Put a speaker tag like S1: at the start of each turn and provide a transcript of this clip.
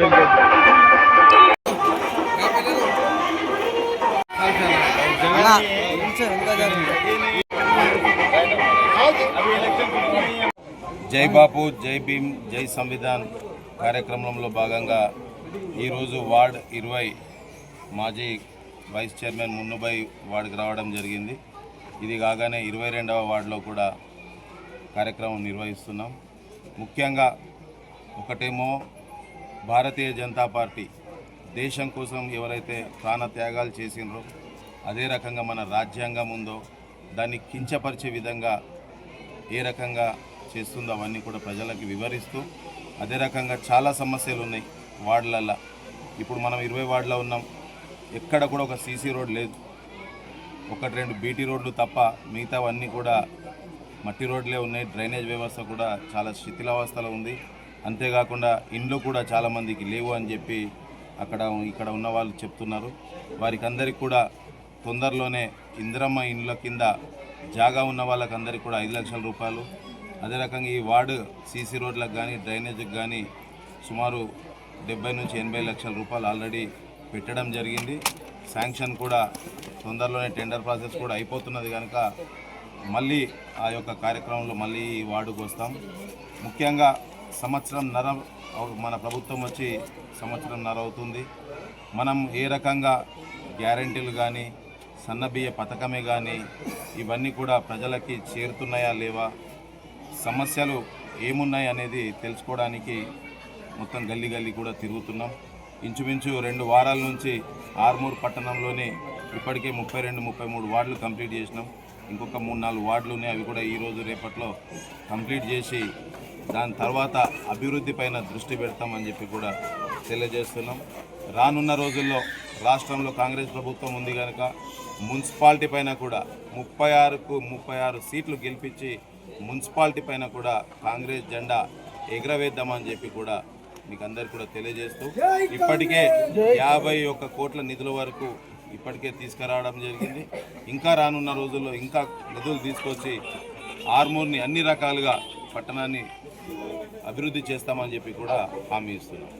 S1: జై బాపు జై భీమ్ జై సంవిధాన్ కార్యక్రమంలో భాగంగా ఈరోజు వార్డ్ ఇరవై మాజీ వైస్ చైర్మన్ మున్నుబై వార్డుకు రావడం జరిగింది. ఇది కాగానే ఇరవై రెండవ వార్డులో కూడా కార్యక్రమం నిర్వహిస్తున్నాం. ముఖ్యంగా ఒకటేమో భారతీయ జనతా పార్టీ దేశం కోసం ఎవరైతే ప్రాణ త్యాగాలు చేసినరో అదే రకంగా మన రాజ్యాంగం ఉందో దాన్ని కించపరిచే విధంగా ఏ రకంగా చేస్తుందో అవన్నీ కూడా ప్రజలకు వివరిస్తూ అదే రకంగా చాలా సమస్యలు ఉన్నాయి వార్డులల్లో. ఇప్పుడు మనం ఇరవై వార్డులో ఉన్నాం. ఎక్కడ కూడా ఒక సీసీ రోడ్ లేదు. ఒకటి రెండు బీటీ రోడ్లు తప్ప మిగతావన్నీ కూడా మట్టి రోడ్లే ఉన్నాయి. డ్రైనేజ్ వ్యవస్థ కూడా చాలా శిథిలావస్థలో ఉంది. అంతేకాకుండా ఇండ్లు కూడా చాలామందికి లేవు అని చెప్పి అక్కడ ఇక్కడ ఉన్న వాళ్ళు చెప్తున్నారు. వారికి అందరికి కూడా తొందరలోనే ఇందిరమ్మ ఇండ్ల కింద జాగా ఉన్న వాళ్ళకందరికీ కూడా ఐదు లక్షల రూపాయలు. అదే రకంగా ఈ వార్డు సీసీ రోడ్లకు కానీ డ్రైనేజీకి కానీ సుమారు డెబ్బై నుంచి ఎనభై లక్షల రూపాయలు ఆల్రెడీ పెట్టడం జరిగింది. శాంక్షన్ కూడా తొందరలోనే టెండర్ ప్రాసెస్ కూడా అయిపోతున్నది కనుక మళ్ళీ ఆ యొక్క కార్యక్రమంలో మళ్ళీ ఈ వార్డుకు వస్తాం. ముఖ్యంగా సంవత్సరం నర మన ప్రభుత్వం వచ్చి సంవత్సరం నర అవుతుంది మనం ఏ రకంగా గ్యారంటీలు కానీ సన్నబియ్య పథకమే కానీ ఇవన్నీ కూడా ప్రజలకి చేరుతున్నాయా లేవా? సమస్యలు ఏమున్నాయి అనేది తెలుసుకోవడానికి మొత్తం గల్లీ గల్లీ కూడా తిరుగుతున్నాం. ఇంచుమించు రెండు వారాల నుంచి ఆర్మూర్ పట్టణంలోనే ఇప్పటికే ముప్పై రెండు ముప్పై మూడు వార్డులు కంప్లీట్ చేసినాం. ఇంకొక మూడు నాలుగు వార్డులు ఉన్నాయి. అవి కూడా ఈరోజు రేపట్లో కంప్లీట్ చేసి దాని తర్వాత అభివృద్ధి పైన దృష్టి పెడతామని చెప్పి కూడా తెలియజేస్తున్నాం. రానున్న రోజుల్లో రాష్ట్రంలో కాంగ్రెస్ ప్రభుత్వం ఉంది కనుక మున్సిపాలిటీ పైన కూడా ముప్పై ఆరుకు ముప్పై ఆరు సీట్లు గెలిపించి మున్సిపాలిటీ పైన కూడా కాంగ్రెస్ జెండా ఎగరవేద్దామని చెప్పి కూడా మీకు అందరికి కూడా తెలియజేస్తూ ఇప్పటికే యాభై ఒక్క కోట్ల నిధుల వరకు ఇప్పటికే తీసుకురావడం జరిగింది. ఇంకా రానున్న రోజుల్లో ఇంకా నిధులు తీసుకొచ్చి ఆర్మూర్ని అన్ని రకాలుగా పట్టణాన్ని అభివృద్ధి చేస్తామని చెప్పి కూడా హామీ ఇస్తున్నాం.